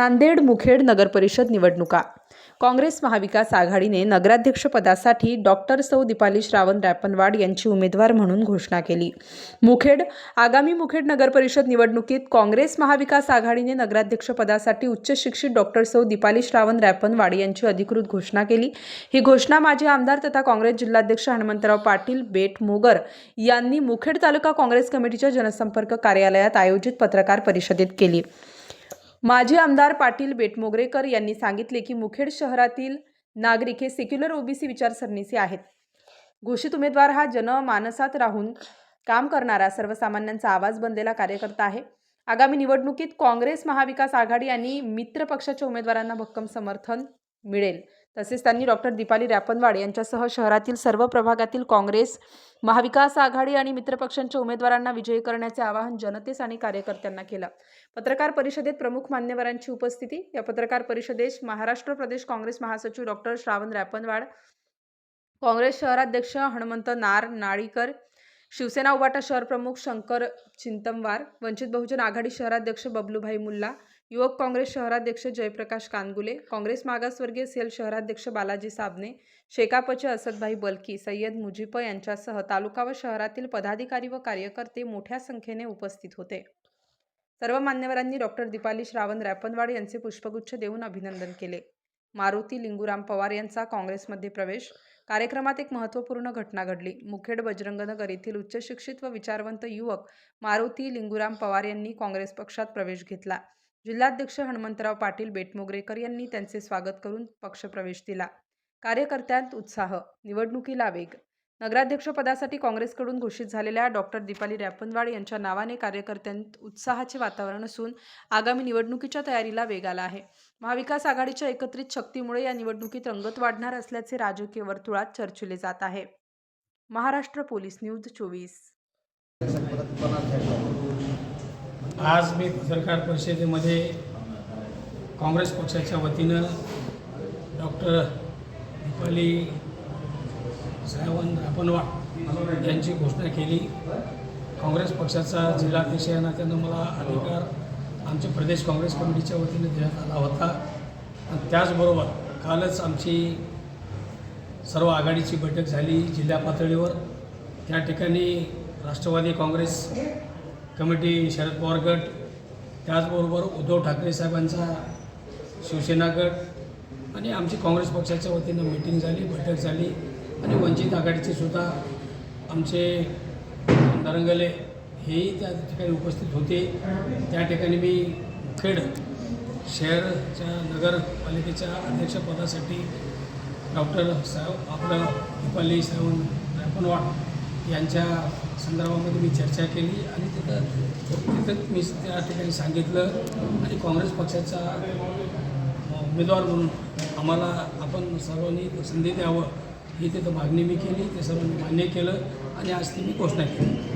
नांदेड मुखेड नगरपरिषद निवडणुका. काँग्रेस महाविकास आघाडीने नगराध्यक्षपदासाठी डॉक्टर सौ दिपाली श्रावण रॅपनवाड यांची उमेदवार म्हणून घोषणा केली. मुखेड आगामी मुखेड नगरपरिषद निवडणुकीत काँग्रेस महाविकास आघाडीने नगराध्यक्षपदासाठी उच्च शिक्षित डॉक्टर सौ दिपाली श्रावण रॅपनवाड यांची अधिकृत घोषणा केली. ही घोषणा माजी आमदार तथा काँग्रेस जिल्हाध्यक्ष हनुमंतराव पाटील बेट मोगर यांनी मुखेड तालुका काँग्रेस कमिटीच्या जनसंपर्क कार्यालयात आयोजित पत्रकार परिषदेत केली. माजी आमदार पाटील बेटमोगरेकर यांनी सांगितले की मुखेड शहरातील नागरिक हे सेक्युलर ओबीसी विचारसरणीचे आहेत. घोषित उमेदवार हा जनमानसात राहून काम करणारा सर्वसामान्यांचा आवाज बनलेला कार्यकर्ता आहे. आगामी निवडणुकीत काँग्रेस महाविकास आघाडी आणि मित्र पक्षाच्या उमेदवारांना भक्कम समर्थन मिळेल. तसेच त्यांनी डॉक्टर दीपाली रॅपनवाड यांच्यासह शहरातील सर्व प्रभागातील काँग्रेस महाविकास आघाडी आणि मित्रपक्षांच्या उमेदवारांना विजयी करण्याचे आवाहन जनतेस आणि कार्यकर्त्यांना केलं. पत्रकार परिषदेत प्रमुख मान्यवरांची उपस्थिती. या पत्रकार परिषदेस महाराष्ट्र प्रदेश काँग्रेस महासचिव डॉक्टर श्रावण रॅपनवाड काँग्रेस शहराध्यक्ष हनुमंत नार नाळीकर शिवसेना उबाटा शहर प्रमुख शंकर चिंतमवार वंचित बहुजन आघाडी शहराध्यक्ष बबलूभाई मुल्ला युवक काँग्रेस शहराध्यक्ष जयप्रकाश कानगुले काँग्रेस मागासवर्गीय सेल शहराध्यक्ष बालाजी साबणे शेकापचे असदभाई बलकी सय्यद मुजीप यांच्यासह तालुका व शहरातील पदाधिकारी व कार्यकर्ते मोठ्या संख्येने उपस्थित होते. सर्व मान्यवरांनी डॉक्टर दीपाली श्रावण रॅपनवाड यांचे पुष्पगुच्छ देऊन अभिनंदन केले. मारुती लिंगुराम पवार यांचा काँग्रेसमध्ये प्रवेश. कार्यक्रमात एक महत्त्वपूर्ण घटना घडली. मुखेड बजरंगनगर येथील उच्चशिक्षित व विचारवंत युवक मारुती लिंगुराम पवार यांनी काँग्रेस पक्षात प्रवेश घेतला. जिल्हाध्यक्ष हनुमंतराव पाटील बेटमोगरेकर यांनी त्यांचे स्वागत करून पक्षप्रवेश दिला. कार्यकर्त्यांत उत्साह निवडणुकीला वेग. नगराध्यक्षपदासाठी काँग्रेसकडून घोषित झालेल्या डॉक्टर दीपाली रॅपनवाड यांच्या नावाने कार्यकर्त्यांत उत्साहाचे वातावरण असून आगामी निवडणुकीच्या तयारीला वेग आला आहे. महाविकास आघाडीच्या एकत्रित शक्तीमुळे या निवडणुकीत रंगत वाढणार असल्याचे राजकीय वर्तुळात चर्चिले जात आहे. महाराष्ट्र पोलीस न्यूज चोवीस. आज मी पत्रकार परिषदेमध्ये काँग्रेस पक्षाच्या वतीनं डॉक्टर दीपाली सावंत रापनवाड यांची घोषणा केली. काँग्रेस पक्षाचा जिल्हाध्यक्ष या नात्यानं मला अधिकार आमच्या प्रदेश काँग्रेस कमिटीच्या वतीनं देण्यात आला होता. आणि त्याचबरोबर कालच आमची सर्व आघाडीची बैठक झाली जिल्हा पातळीवर. त्या ठिकाणी राष्ट्रवादी काँग्रेस कमिटी शरद पवार गट त्याचबरोबर उद्धव ठाकरे साहेबांचा शिवसेना गट आणि आमची काँग्रेस पक्षाच्या वतीनं मिटिंग झाली बैठक झाली आणि वंचित आघाडीचे सुद्धा आमचे नरंगले हेही त्या ठिकाणी उपस्थित होते. त्या ठिकाणी मी खेड शहरच्या नगरपालिकेच्या अध्यक्षपदासाठी डॉक्टर साहेब आपलं दिपाली सावंत रायपनवाड यांच्या संदर्भामध्ये मी चर्चा केली आणि तिथं तिथं मी त्या ठिकाणी सांगितलं आणि काँग्रेस पक्षाचा उमेदवार म्हणून आम्हाला आपण सर्वांनी संधी द्यावं ही तिथं मागणी मी केली ते सर्वांनी मान्य केलं आणि आज ती मी घोषणा केली.